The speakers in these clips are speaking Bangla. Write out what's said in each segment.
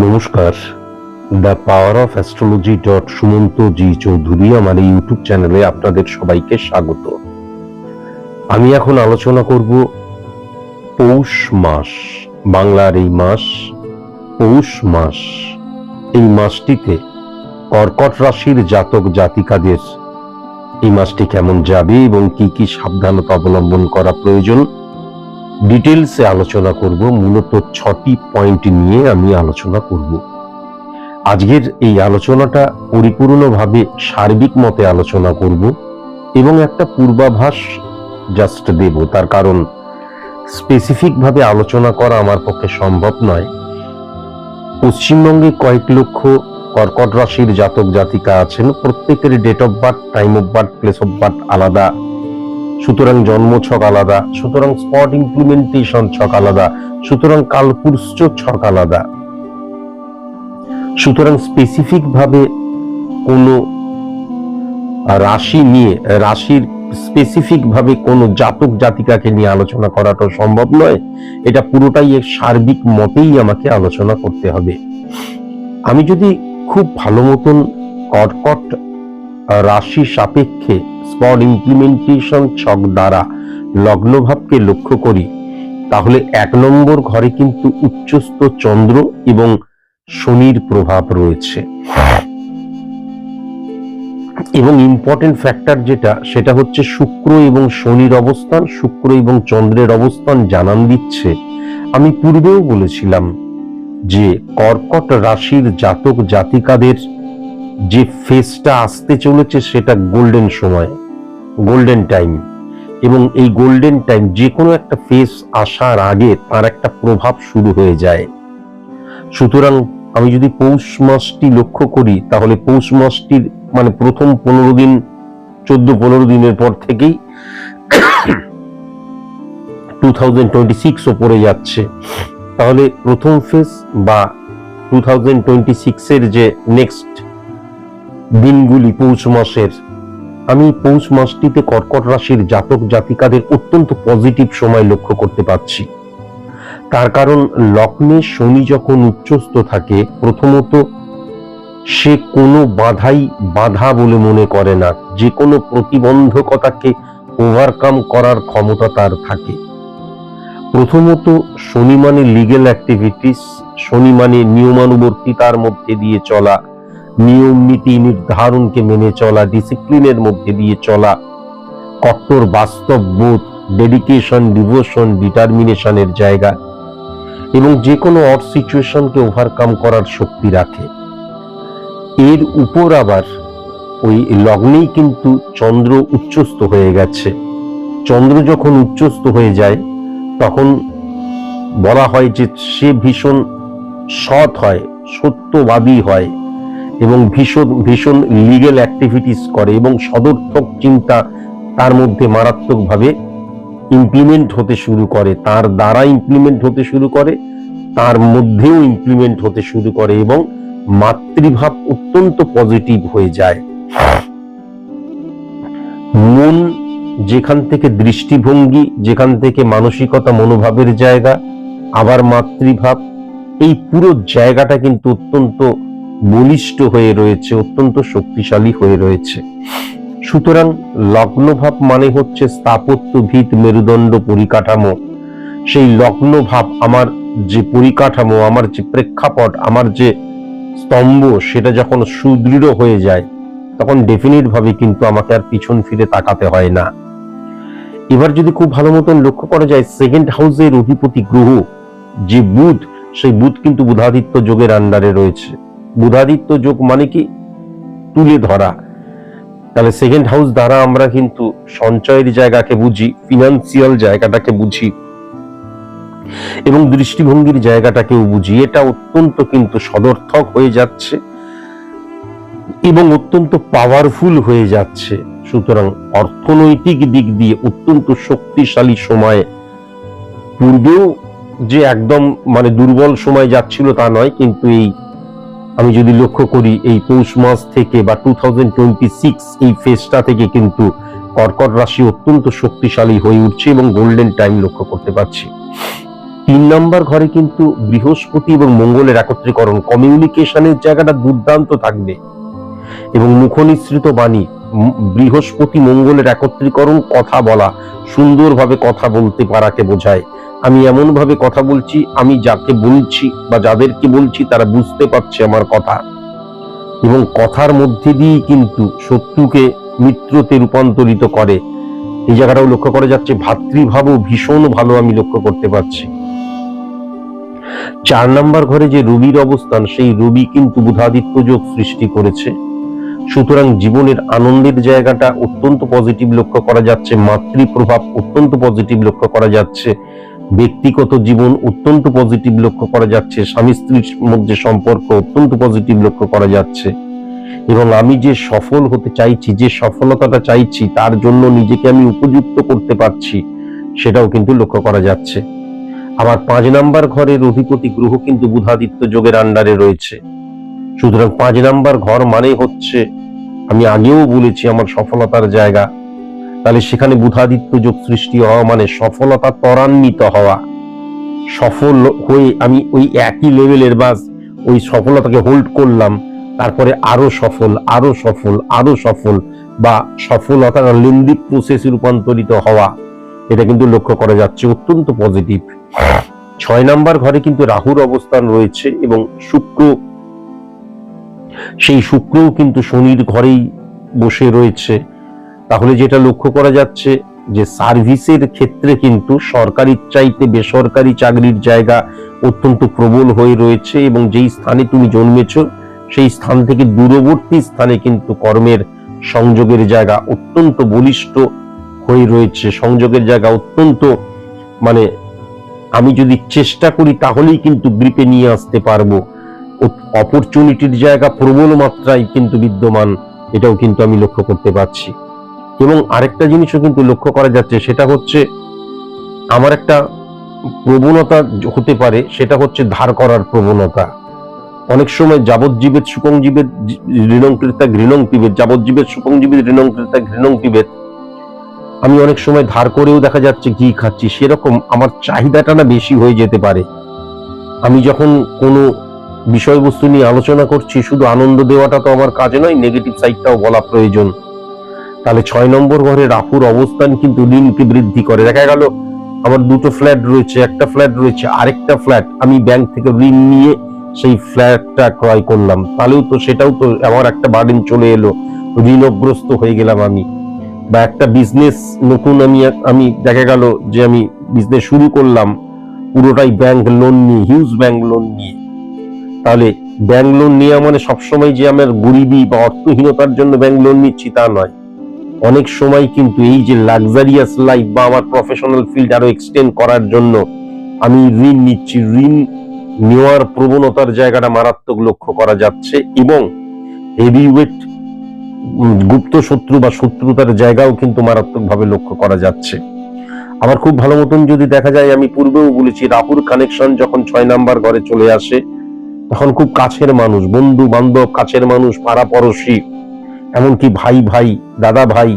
নমস্কার। The power of astrology dot Sumanta ji Chowdhury আমার এই ইউটিউব চ্যানেলে আপনাদের সবাইকে স্বাগত। আমি এখন আলোচনা করব পৌষ মাস, বাংলার এই মাস, পৌষ মাস। এই মাসটিতে কর্কট রাশির জাতক জাতিকাদের এই মাসটি কেমন যাবে এবং কি কি সাবধানতা অবলম্বন করা প্রয়োজন? ডিটেলসে আলোচনা করব, মূলত ছটি পয়েন্ট নিয়ে আমি আলোচনা করব। আজকের এই আলোচনাটা পরিপূর্ণভাবে সার্বিক মতে আলোচনা করব এবং একটা পূর্বাভাস জাস্ট দেব। তার কারণ স্পেসিফিক ভাবে আলোচনা করা আমার পক্ষে সম্ভব নয়। পশ্চিমবঙ্গে কয়েক লক্ষ কর্কট রাশির জাতক জাতিকা আছেন। প্রত্যেকের date of birth time of birth place of birth আলাদা। সুতরাং জন্ম ছক আলাদা, সুতরাং স্পট ইমপ্লিমেন্টেশন ছক আলাদা, সুতরাং কালপুরুষ ছক আলাদা। সুতরাং স্পেসিফিক ভাবে কোনো রাশি নিয়ে, রাশির স্পেসিফিক ভাবে কোনো জাতক জাতিকাকে নিয়ে আলোচনা করাটা সম্ভব নয়। এটা পুরোটাই এক সার্বিক মতেই আমাকে আলোচনা করতে হবে। আমি যদি খুব ভালো মতন কটকট রাশি সাপেক্ষে স্পট ইমপ্লিমেন্টেশন ছক দ্বারা লগ্নভাবকে লক্ষ্য করি, তাহলে এক নম্বর ঘরে কিন্তু উচ্চস্থ চন্দ্র এবং শনির প্রভাব রয়েছে। এবং ইম্পর্টেন্ট ফ্যাক্টর যেটা, সেটা হচ্ছে শুক্র এবং শনির অবস্থান, শুক্র এবং চন্দ্রের অবস্থান জানান দিচ্ছে। আমি পূর্বেও বলেছিলাম যে কর্কট রাশির জাতক জাতিকাদের যে ফেসটা আসতে চলেছে সেটা গোল্ডেন সময়। গোল্ডেন টাইম এবং এই গোল্ডেন টাইম যে কোনো একটা ফেস আসার আগে তার একটা প্রভাব শুরু হয়ে যায়। সুতরাং আমি যদি পৌষ মাসটি লক্ষ্য করি, তাহলে পৌষ মাসটির মানে প্রথম পনেরো দিন, চোদ্দ পনেরো দিনের পর থেকেই টু থাউজেন্ড টোয়েন্টি সিক্স ওপরে যাচ্ছে। তাহলে প্রথম ফেজ বা টু থাউজেন্ড টোয়েন্টি সিক্সের যে নেক্সট দিনগুলি, পৌষ মাসের আমি পৌষ মাসটিতে কর্কট রাশির জাতক জাতিকাদের অত্যন্ত পজিটিভ সময় লক্ষ্য করতে পারছি। তার কারণ লগ্নে শনি যখন উচ্চস্থ থাকে, প্রথমত সে কোনো বাধাই বাধা বলে মনে করে না। যে কোনো প্রতিবন্ধকতাকে ওভারকাম করার ক্ষমতা তার থাকে। প্রথমত শনি মানে লিগেল অ্যাক্টিভিটিস শনি মানে নিয়মানুবর্তিতার মধ্যে দিয়ে চলা। নিয়ম নীতি নির্ধারণকে মেনে চলা ডিসিপ্লিনের মধ্যে দিয়ে চলা কট্টর বাস্তব বোধ ডেডিকেশন ডিভোশন ডিটারমিনেশনের জায়গা এবং যে কোনো অড সিচুয়েশনকে ওভারকাম করার শক্তি রাখে। এর উপর আবার ওই লগ্নেই কিন্তু চন্দ্র উচ্চস্ত হয়ে গেছে। চন্দ্র যখন উচ্চস্ত হয়ে যায়, তখন বলা হয় যে সে ভীষণ সৎ হয়, সত্যবাদী হয়। এবং ভীষণ ভীষণ লিগেল অ্যাক্টিভিটিস করে এবং সদর্থক চিন্তা তার মধ্যে মারাত্মকভাবে ইমপ্লিমেন্ট হতে শুরু করে, তার দ্বারা ইমপ্লিমেন্ট হতে শুরু করে, তার মধ্যেও ইমপ্লিমেন্ট হতে শুরু করে এবং মাতৃভাব অত্যন্ত পজিটিভ হয়ে যায়। মন যেখান থেকে দৃষ্টিভঙ্গি, যেখান থেকে মানসিকতা মনোভাবের জায়গা, আবার মাতৃভাব, এই পুরো জায়গাটা কিন্তু অত্যন্ত বলিষ্ঠ হয়ে রয়েছে, অত্যন্ত শক্তিশালী হয়ে রয়েছে। সুতরাং লগ্নভাব মানে হচ্ছে স্থাপত্য ভিত মেরুদণ্ড পরিকাঠামো। সেই লগ্নভাব আমার যে পরিকাঠামো, আমার যে প্রেক্ষাপট, আমার যে স্তম্ভ, সেটা যখন সুদৃঢ় হয়ে যায়, তখন ডেফিনিট ভাবে কিন্তু আমাকে আর পিছন ফিরে তাকাতে হয় না। এবার যদি খুব ভালো মতন লক্ষ্য করা যায় সেকেন্ড হাউসের অধিপতি গ্রহ, যে বুধ, সেই বুধ কিন্তু বুধাদিত্য যোগের আন্ডারে রয়েছে। বুধাদিত্য যোগ মানে কি? তুলে ধরা। তাহলে সেকেন্ড হাউস দ্বারা আমরা কিন্তু সঞ্চয়ের জায়গাকে বুঝি ফিনান্সিয়াল জায়গাটাকে বুঝি এবং দৃষ্টিভঙ্গির জায়গাটাকেও বুঝি। এটা অত্যন্ত কিন্তু সদর্থক হয়ে যাচ্ছে এবং অত্যন্ত পাওয়ারফুল হয়ে যাচ্ছে। সুতরাং অর্থনৈতিক দিক দিয়ে অত্যন্ত শক্তিশালী সময়। পূর্বেও যে একদম মানে দুর্বল সময় যাচ্ছিল তা নয়, কিন্তু এই আমি যদি লক্ষ্য করি এই পৌষ মাস থেকে বা টু এই ফেজটা থেকে কিন্তু কর্কট রাশি অত্যন্ত শক্তিশালী হয়ে উঠছে এবং গোল্ডেন টাইম লক্ষ্য করতে পারছি। তিন নম্বর ঘরে কিন্তু বৃহস্পতি এবং মঙ্গলের একত্রীকরণ কমিউনিকেশনের জায়গাটা দুর্দান্ত থাকবে। এবং মুখনিসৃত বাণী বৃহস্পতি মঙ্গলের একত্রীকরণ, কথা বলা, সুন্দরভাবে কথা বলতে পারাকে বোঝায়। আমি এমন ভাবে কথা বলছি, আমি যাকে বলছি বা যাদেরকে বলছি, তারা বুঝতে পারছে আমার কথা। এবং কথার মধ্যে দিয়েই কিন্তু শত্রুকে মিত্রতে রূপান্তরিত করে। এই জায়গাটাও লক্ষ্য করা যাচ্ছে, ভাতৃভাবও ভীষণ ভালো আমি লক্ষ্য করতে পারছি। চার নাম্বার ঘরে যে রবির অবস্থান, সেই রবি কিন্তু বুধাদিত্য যোগ সৃষ্টি করেছে। সুতরাং জীবনের আনন্দের জায়গাটা অত্যন্ত পজিটিভ লক্ষ্য করা যাচ্ছে মাতৃ প্রভাব অত্যন্ত পজিটিভ লক্ষ্য করা যাচ্ছে, ব্যক্তিগত জীবন অত্যন্ত পজিটিভ লক্ষ্য করা যাচ্ছে, স্বামী স্ত্রীর মধ্যে সম্পর্ক অত্যন্ত পজিটিভ লক্ষ্য করা যাচ্ছে। এবং আমি যে সফল হতে চাইছি, যে সফলতাটা চাইছি, তার জন্য নিজেকে আমি উপযুক্ত করতে পারছি, সেটাও কিন্তু লক্ষ্য করা যাচ্ছে। আবার পাঁচ নাম্বার ঘরের অধিপতি গ্রহ কিন্তু বুধাদিত্য যোগের আন্ডারে রয়েছে। সুতরাং পাঁচ নাম্বার ঘর মানে হচ্ছে, আমি আগেও বলেছি আমার সফলতার জায়গা। তাহলে সেখানে বুধাদিত্য যোগ সৃষ্টি হওয়া মানে সফলতা ত্বরান্বিত হওয়া। সফল হয়ে আমি ওই একই লেভেলের বাস, ওই সফলতাকে হোল্ড করলাম, তারপরে আরও সফল আরও সফল আরও সফল, বা সফলতার লেন্দি প্রসেসে রূপান্তরিত হওয়া। এটা কিন্তু লক্ষ্য করা যাচ্ছে, অত্যন্ত পজিটিভ ছয় নাম্বার ঘরে কিন্তু রাহুর অবস্থান রয়েছে এবং শুক্র সেই শুক্রও কিন্তু শনির ঘরেই বসে রয়েছে। তাহলে যেটা লক্ষ্য করা যাচ্ছে যে সার্ভিসের ক্ষেত্রে কিন্তু সরকারি চাইতে বেসরকারি চাকরির জায়গা অত্যন্ত প্রবল হয়ে রয়েছে এবং যেই স্থানে তুমি জন্মেছ, সেই স্থান থেকে দূরবর্তী স্থানে কিন্তু কর্মের সংযোগের জায়গা অত্যন্ত বলিষ্ঠ হয়ে রয়েছে। সংযোগের জায়গা অত্যন্ত মানে আমি যদি চেষ্টা করি তাহলেই কিন্তু গ্রিপে নিয়ে আসতে পারব। অপরচুনিটির জায়গা প্রবল মাত্রায় কিন্তু বিদ্যমান, এটাও কিন্তু আমি লক্ষ্য করতে পারছি। এবং আরেকটা জিনিসও কিন্তু লক্ষ্য করা যাচ্ছে, সেটা হচ্ছে আমার একটা প্রবণতা হতে পারে, সেটা হচ্ছে ধার করার প্রবণতা। অনেক সময় যাবজ্জীবের সুপং জীবের ঋণং কৃতা ঘৃণং পিবেত, যাবজ্জীবের সুপং জীবের ঋণং কৃতা ঘৃণং পিবেত। আমি অনেক সময় ধার করেও দেখা যাচ্ছে ঘি খাচ্ছি, সেরকম আমার চাহিদাটা না বেশি হয়ে যেতে পারে। আমি যখন কোনো বিষয়বস্তু নিয়ে আলোচনা করছি, শুধু আনন্দ দেওয়াটা তো আমার কাজে নয় নেগেটিভ সাইডটাও বলা প্রয়োজন। তাহলে ছয় নম্বর ঘরে রাহুর অবস্থান কিন্তু ঋণকে বৃদ্ধি করে। দেখা গেল, আমার দুটো ফ্ল্যাট রয়েছে, একটা ফ্ল্যাট রয়েছে, আরেকটা ফ্ল্যাট আমি ব্যাংক থেকে ঋণ নিয়ে সেই ফ্ল্যাটটা ক্রয় করলাম। তাহলেও তো সেটাও তো আমার একটা বার্ডেন চলে এলো। ঋণগ্রস্ত হয়ে গেলাম আমি। বা একটা বিজনেস নতুন আমি আমি দেখা গেল যে আমি বিজনেস শুরু করলাম, পুরোটাই ব্যাংক লোন নিয়ে হিউজ ব্যাংক লোন নিয়ে। তাহলে ব্যাংক লোন নেওয়া মানে সবসময় যে আমার গরিবি বা অর্থহীনতার জন্য ব্যাংক লোন নিচ্ছি তা নয়। অনেক সময় কিন্তু এই যে লাক্সারিয়াস লাইফ বা আমার প্রফেশনাল ফিল্ড আরও এক্সটেন্ড করার জন্য আমি ঋণ নিচ্ছি। ঋণ নেওয়ার প্রবণতার জায়গাটা মারাত্মক লক্ষ্য করা যাচ্ছে এবং হেভিওয়েট গুপ্ত শত্রু বা শত্রুতার জায়গাও কিন্তু মারাত্মকভাবে লক্ষ্য করা যাচ্ছে। আবার খুব ভালো মতন যদি দেখা যায়, আমি পূর্বেও বলেছি রাহুর কানেকশন যখন ছয় নাম্বার ঘরে চলে আসে তখন খুব কাছের মানুষ, বন্ধু বান্ধব, কাছের মানুষ, পাড়া পড়শি, এমনকি ভাই ভাই, দাদা ভাই,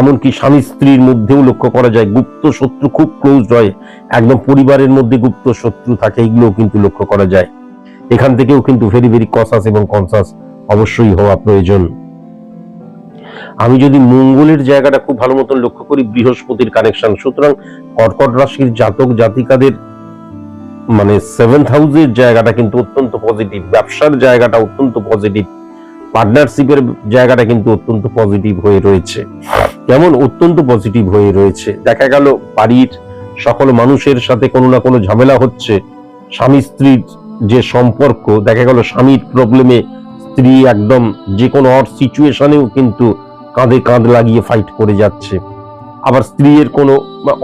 এমনকি স্বামী স্ত্রীর মধ্যেও লক্ষ্য করা যায় গুপ্ত শত্রু খুব ক্লোজ হয়, একদম পরিবারের মধ্যে গুপ্ত শত্রু থাকে এগুলোও কিন্তু লক্ষ্য করা যায়। এখান থেকেও কিন্তু ভেরি ভেরি কসাস এবং কনসাস অবশ্যই হওয়া প্রয়োজন। আমি যদি মঙ্গলের জায়গাটা খুব ভালো মতন লক্ষ্য করি, বৃহস্পতির কানেকশন সুতরাং কর্কট রাশির জাতক জাতিকাদের মানে সেভেন্থ হাউসের জায়গাটা কিন্তু অত্যন্ত পজিটিভ ব্যবসার জায়গাটা অত্যন্ত পজিটিভ পার্টনারশিপের জায়গাটা কিন্তু অত্যন্ত পজিটিভ হয়ে রয়েছে। কেমন? অত্যন্ত পজিটিভ হয়ে রয়েছে। দেখা গেল বাড়ির সকল মানুষের সাথে কোনো না কোনো ঝামেলা হচ্ছে। স্বামী স্ত্রীর যে সম্পর্ক, দেখা গেল স্বামীর প্রবলেমে স্ত্রী একদম যে কোনো অর সিচুয়েশনেও কিন্তু কাঁধে কাঁধ লাগিয়ে ফাইট করে যাচ্ছে। আবার স্ত্রীর কোনো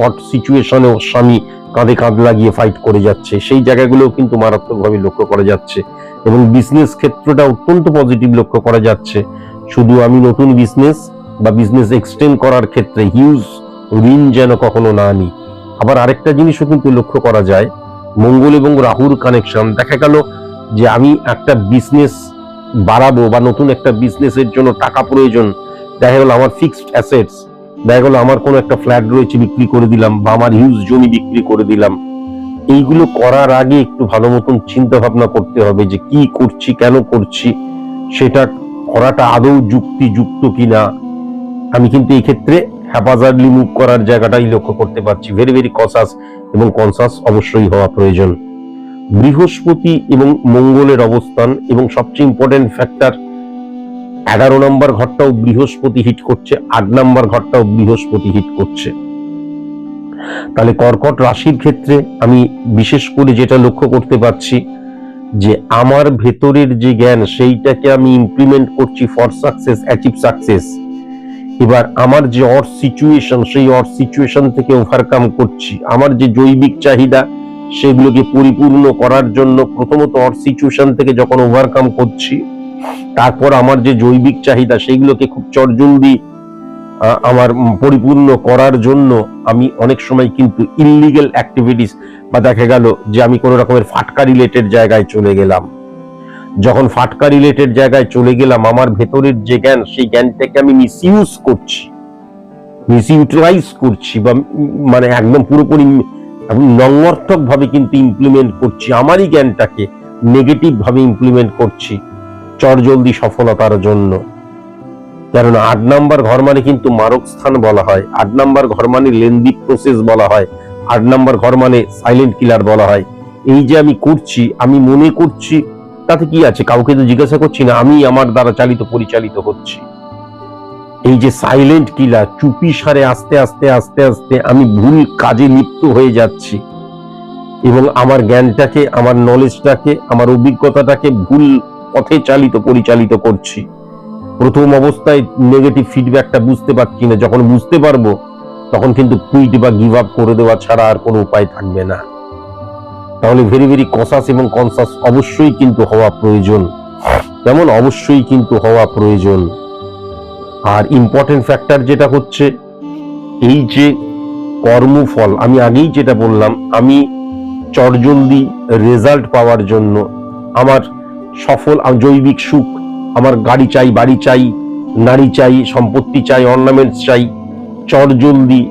অট সিচুয়েশনেও স্বামী কাঁধে কাঁধ লাগিয়ে ফাইট করে যাচ্ছে। সেই জায়গাগুলোও কিন্তু মারাত্মকভাবে লক্ষ্য করা যাচ্ছে এবং বিজনেস ক্ষেত্রটা অত্যন্ত পজিটিভ লক্ষ্য করা যাচ্ছে। শুধু আমি নতুন বিজনেস বা বিজনেস এক্সটেন্ড করার ক্ষেত্রে হিউজ ঋণ যেন কখনো না নিই। আবার আরেকটা জিনিসও কিন্তু লক্ষ্য করা যায়, মঙ্গল এবং রাহুর কানেকশন দেখা গেল যে আমি একটা বিজনেস বাড়াবো বা নতুন একটা বিজনেসের জন্য টাকা প্রয়োজন। দেখা গেল আমার ফিক্সড অ্যাসেটস দেখা গেল আমার কোনো একটা ফ্ল্যাট রয়েছে, বিক্রি করে দিলাম বা আমার হিউজ জমি বিক্রি করে দিলাম। এইগুলো করার আগে একটু ভালো মতন চিন্তা ভাবনা করতে হবে যে কি করছি, কেন করছি? সেটা করাটা আদৌ যুক্তিযুক্ত কিনা? আমি কিন্তু এই ক্ষেত্রে হ্যাপাজার্ডলি মুভ করার জায়গাটাই লক্ষ্য করতে পারছি। ভেরি ভেরি কসাস এবং কনসাস অবশ্যই হওয়া প্রয়োজন। বৃহস্পতি এবং মঙ্গলের অবস্থান এবং সবচেয়ে ইম্পর্টেন্ট ফ্যাক্টর এগারো নম্বর ঘরটাও বৃহস্পতি হিট করছে, আট নম্বর ঘরটাও বৃহস্পতি হিট করছে। তাহলে কর্কট রাশির ক্ষেত্রে আমি বিশেষ করে যেটা লক্ষ্য করতে পারছি, যে আমার ভেতরের যে জ্ঞান, সেইটাকে আমি ইমপ্লিমেন্ট করছি ফর সাকসেস অ্যাচিভ সাকসেস এবার আমার যে অর সিচুয়েশন সেই অর সিচুয়েশন থেকে ওভারকাম করছি। আমার যে জৈবিক চাহিদা, সেগুলোকে পরিপূর্ণ করার জন্য প্রথমত অর সিচুয়েশন থেকে যখন ওভারকাম করছি তারপর আমার যে জৈবিক চাহিদা সেগুলোকে খুব আহ, আমার পরিপূর্ণ করার জন্য আমি অনেক সময় কিন্তু ইললিগেল অ্যাক্টিভিটিস বা দেখা গেল যে আমি কোনো রকমের ফাটকা রিলেটেড জায়গায় চলে গেলাম। যখন ফাটকা রিলেটেড জায়গায় চলে গেলাম আমার ভেতরের যে জ্ঞান সেই জ্ঞানটাকে আমি মিসইউজ করছি। মিসইউটিলাইজ করছি বা মানে একদম পুরোপুরি নঙ্গর্থক ভাবে কিন্তু ইমপ্লিমেন্ট করছি। আমারই জ্ঞানটাকে নেগেটিভ ভাবে ইমপ্লিমেন্ট করছি। চটজলদি সফলতার জন্য। কেননা আট নাম্বার ঘর মানে কিন্তু মারক স্থান বলা হয়, আট নাম্বার ঘর মানে লেন্দি প্রসেস বলা হয়, আট নাম্বার ঘর মানে সাইলেন্ট কিলার বলা হয়। এই যে আমি করছি, আমি মনে করছি, তাতে কি আছে? কাউকে তো জিজ্ঞাসা করছি না, আমি আমার দ্বারা চালিত, পরিচালিত হচ্ছি। এই যে সাইলেন্ট কিলার চুপি সারে আস্তে আস্তে আস্তে আস্তে আমি ভুল কাজে লিপ্ত হয়ে যাচ্ছি। এবং আমার জ্ঞানটাকে, আমার নলেজটাকে আমার অভিজ্ঞতাটাকে ভুল পথে চালিত, পরিচালিত করছি। প্রথম অবস্থায় নেগেটিভ ফিডব্যাকটা বুঝতে পারছি না। যখন বুঝতে পারব, তখন কিন্তু কুইট বা গিভ আপ করে দেওয়া ছাড়া আর কোনো উপায় থাকবে না। তাহলে ভেরি ভেরি কসাস এবং কনসাস অবশ্যই কিন্তু হওয়া প্রয়োজন। তেমন অবশ্যই কিন্তু হওয়া প্রয়োজন। আর ইম্পর্টেন্ট ফ্যাক্টর যেটা হচ্ছে, এই যে কর্মফল, আমি আগেই যেটা বললাম, আমি চটজলদি রেজাল্ট পাওয়ার জন্য আমার সফল জৈবিক সুখ। আমার গাড়ি চাই, বাড়ি চাই, নারী চাই, সম্পত্তি চাই অর্নামেন্টস চাই। চটজলদি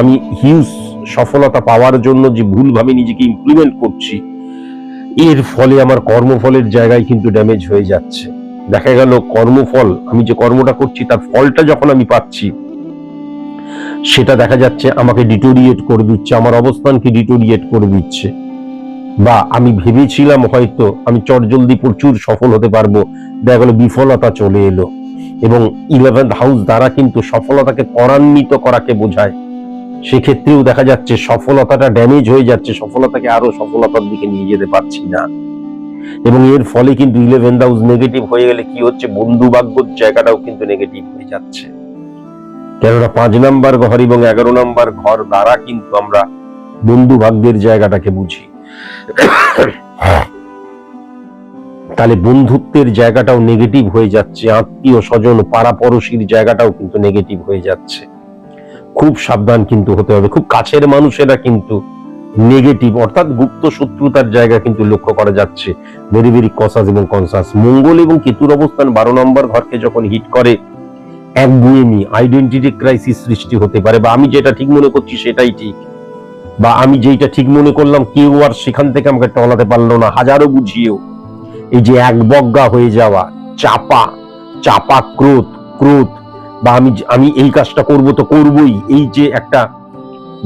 আমি হিউজ সফলতা পাওয়ার জন্য যে ভুলভাবে নিজেকে ইমপ্লিমেন্ট করছি, এর ফলে আমার কর্মফলের জায়গায় কিন্তু ড্যামেজ হয়ে যাচ্ছে। দেখা গেল কর্মফল, আমি যে কর্মটা করছি, তার ফলটা যখন আমি পাচ্ছি, সেটা দেখা যাচ্ছে আমাকে ডিটোরিয়েট করে দিচ্ছে, আমার অবস্থানকে ডিটোরিয়েট করে দিচ্ছে। বা আমি ভেবেছিলাম হয়তো আমি চটজলদি প্রচুর সফল হতে পারব। দেখা গেল বিফলতা চলে এলো। এবং ইলেভেন্থ হাউস দ্বারা কিন্তু সফলতাকে ত্বরান্বিত করাকে বোঝায়। সেক্ষেত্রেও দেখা যাচ্ছে সফলতাটা ড্যামেজ হয়ে যাচ্ছে, সফলতাকে আরও সফলতার দিকে নিয়ে যেতে পারছি না। এবং এর ফলে কিন্তু ইলেভেন্থ হাউস নেগেটিভ হয়ে গেলে কি হচ্ছে? বন্ধু ভাগ্যর জায়গাটাও কিন্তু নেগেটিভ হয়ে যাচ্ছে। কেননা পাঁচ নাম্বার ঘর এবং এগারো নাম্বার ঘর দ্বারা কিন্তু আমরা বন্ধু ভাগ্যের জায়গাটাকে বুঝি। তাহলে বন্ধুত্বের জায়গাটাও নেগেটিভ হয়ে যাচ্ছে, আত্মীয় স্বজন পাড়া পড়শির জায়গাটাও কিন্তু নেগেটিভ হয়ে যাচ্ছে। খুব সাবধান কিন্তু হতে হবে, খুব কাছের মানুষেরা কিন্তু নেগেটিভ অর্থাৎ গুপ্ত শত্রুতার জায়গা কিন্তু লক্ষ্য করা যাচ্ছে। ভেরি ভেরি কসাস এবং কনসাস মঙ্গল এবং কেতুর অবস্থান বারো নম্বর ঘরকে যখন হিট করে একগুয়েমি আইডেন্টিটি ক্রাইসিস সৃষ্টি হতে পারে, বা আমি যেটা ঠিক মনে করছি সেটাই ঠিক। বা আমি যেটা ঠিক মনে করলাম, কেউ আর সেখান থেকে আমাকে টলাতে পারল না। হাজারো বুঝিয়েও। এই যে এক বজ্ঞা হয়ে যাওয়া, চাপা চাপা ক্রোধ ক্রোধ, বা আমি আমি এই কাজটা করব তো করবই। এই যে একটা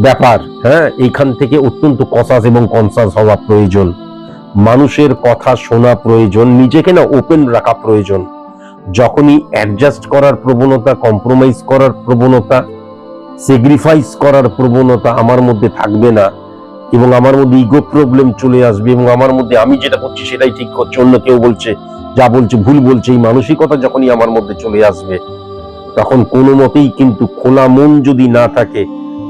ব্যাপার হ্যাঁ এইখান থেকে অত্যন্ত কসাস এবং কনসাস হওয়া প্রয়োজন। মানুষের কথা শোনা প্রয়োজন, নিজেকে না ওপেন রাখা প্রয়োজন। যখনই অ্যাডজাস্ট করার প্রবণতা কম্প্রোমাইজ করার প্রবণতা স্যাক্রিফাইস করার প্রবণতা আমার মধ্যে থাকবে না এবং আমার মধ্যে ইগো প্রবলেম চলে আসবে এবং আমার মধ্যে আমি যেটা করছি সেটাই ঠিক করছে। অন্য কেউ বলছে, যা বলছে, ভুল বলছে, এই মানসিকতা যখনই আমার মধ্যে চলে আসবে, তখন কোনো মতেই কিন্তু খোলা মন যদি না থাকে,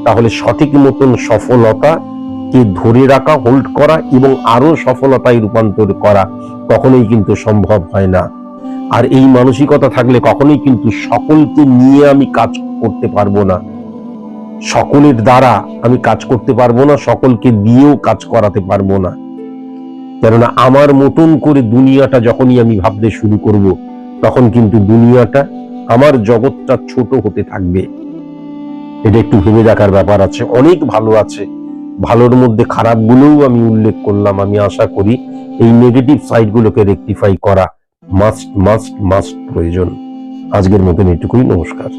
তাহলে সঠিক মতন সফলতা কে ধরে রাখা হোল্ড করা এবং আরও সফলতায় রূপান্তর করা কখনোই কিন্তু সম্ভব হয় না। আর এই মানসিকতা থাকলে কখনোই কিন্তু সকলকে নিয়ে আমি কাজ করতে পারব না। সকলের দ্বারা আমি কাজ করতে পারব না, সকলকে দিয়েও কাজ করাতে পারব না। কেননা আমার মতন করে দুনিয়াটা যখনই আমি ভাবতে শুরু করব, তখন কিন্তু দুনিয়াটা আমার জগৎটা ছোট হতে থাকবে। এটা একটু ভেবে দেখার ব্যাপার আছে, অনেক ভালো আছে। ভালোর মধ্যে খারাপগুলোও আমি উল্লেখ করলাম, আমি আশা করি এই নেগেটিভ সাইডগুলোকে রেকটিফাই করা মাস্ট মাস্ট মাস্ট প্রয়োজন। আজকের মতন এটুকুই, নমস্কার।